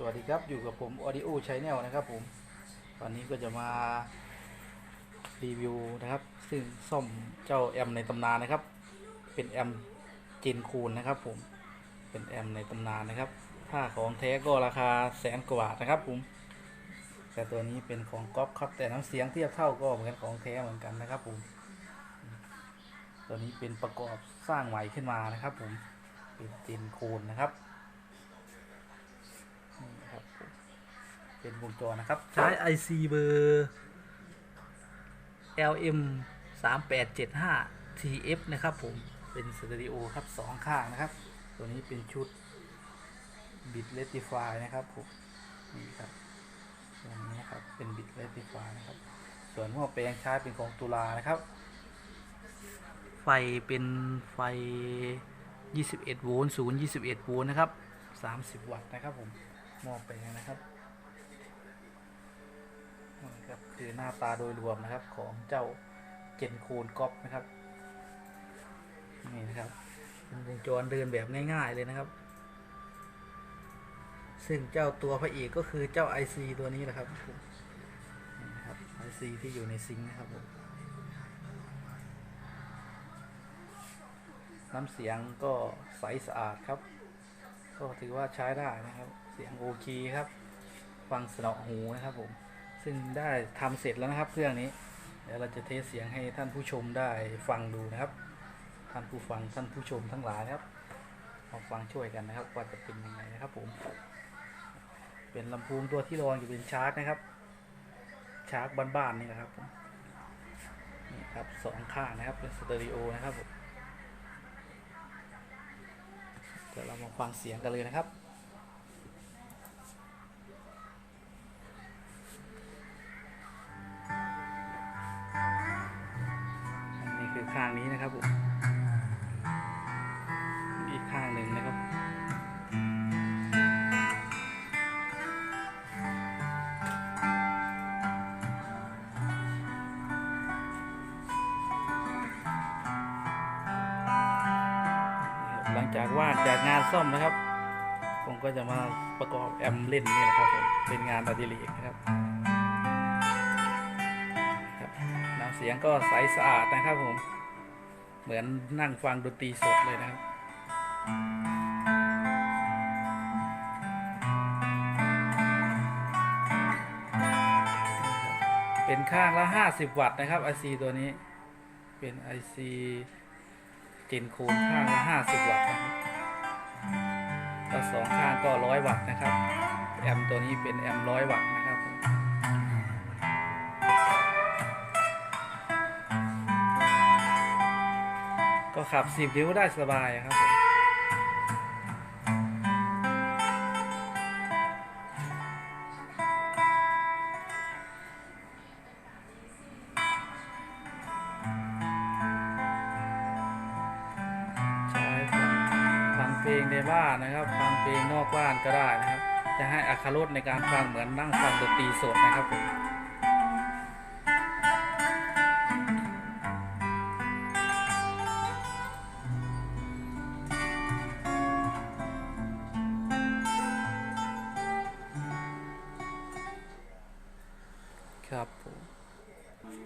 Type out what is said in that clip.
สวัสดีครับอยู่กับผม Audio Channel นะครับผมวันนี้ก็จะมารีวิวนะครับ ซึ่งซ่อมเจ้าแอมในตำนานนะครับ เป็นแอมเจนคูนนะครับผมเป็นแอมในตำนานนะครับถ้าของแท้ก็ราคาแสนกว่าบาทนะครับผมแต่ตัวนี้เป็นของก๊อปครับแต่น้ำเสียงเทียบเท่าก็เหมือนกันของแท้เหมือนกันนะครับผมตัวนี้เป็นประกอบสร้างใหม่ขึ้นมานะครับผมเป็นเจนคูนนะครับ นี่นะครับผม เป็นวงจรนะครับ ใช้ IC เบอร์ LM 3 8 7 5 TF นะครับผมเป็นสเตอริโอครับสองข้างนะครับ ตัวนี้เป็นชุดบิดเลติฟายนะครับผมนี่ครับตัวนี้นะครับเป็นบิดเลติฟายนะครับ ส่วนหัวแปลงใช้เป็นของตุลานะครับ ไฟเป็นไฟ 21 โวลต์ศูนย์21 โวลต์นะครับ 30 วัตต์นะครับผมหม้อแปลงนะครับ ครับคือหน้าตาโดยรวมนะครับของเจ้าเจนคูนก๊อปนะครับนี่นะครับเป็นวงจรเดินแบบง่ายๆเลยนะครับ ซึ่งเจ้าตัวพระเอกก็คือเจ้า IC ตัวนี้แหละครับนี่นะครับ IC ที่อยู่ในซิงค์นะครับผมน้ำเสียงก็ใสสะอาดครับ ก็ถือว่าใช้ได้นะครับ เสียงโอเคครับ ฟังสนอหูนะครับผม ซึ่งได้ทำเสร็จแล้วนะครับเครื่องนี้เดี๋ยวเราจะเทสเสียงให้ท่านผู้ชมได้ฟังดูนะครับ ท่านผู้ฟังท่านผู้ชมทั้งหลายนะครับมาฟังช่วยกันนะครับว่าจะเป็นยังไงนะครับผม เป็นลำโพงตัวที่รองอยู่เป็นชาร์จนะครับ ชาร์จบ้านๆนี่นะครับนี่ครับสองข้างนะครับเป็นสเตอริโอนะครับผมเดี๋ยวเรามาฟังเสียงกันเลยนะครับ ข้างนี้นะครับผมอีกข้างหนึ่งนะครับหลังจากว่าจากงานซ่อมนะครับ ผมก็จะมาประกอบแอมเล่นนี่นะครับผมเป็นงานอดิเรกนะครับ เสียงก็ใสสะอาดนะครับผม เหมือนนั่งฟังดนตรีสดเลยนะครับเป็นข้างละ 50 วัตต์นะครับ IC ตัวนี้เป็น IC เจนคูณข้างละ 50 วัตต์นะครับก็สองข้างก็ร้อยวัตต์นะครับ แอมตัวนี้เป็นแอมร้อยวัตต์ ก็ขับ10นิ้วได้สบายครับผมใช้ฟังเพลงในบ้านนะครับฟังเพลงนอกบ้านก็ได้นะครับ จะให้อัครสในการฟังเหมือนนั่งฟังดนตรีสดนะครับผม couple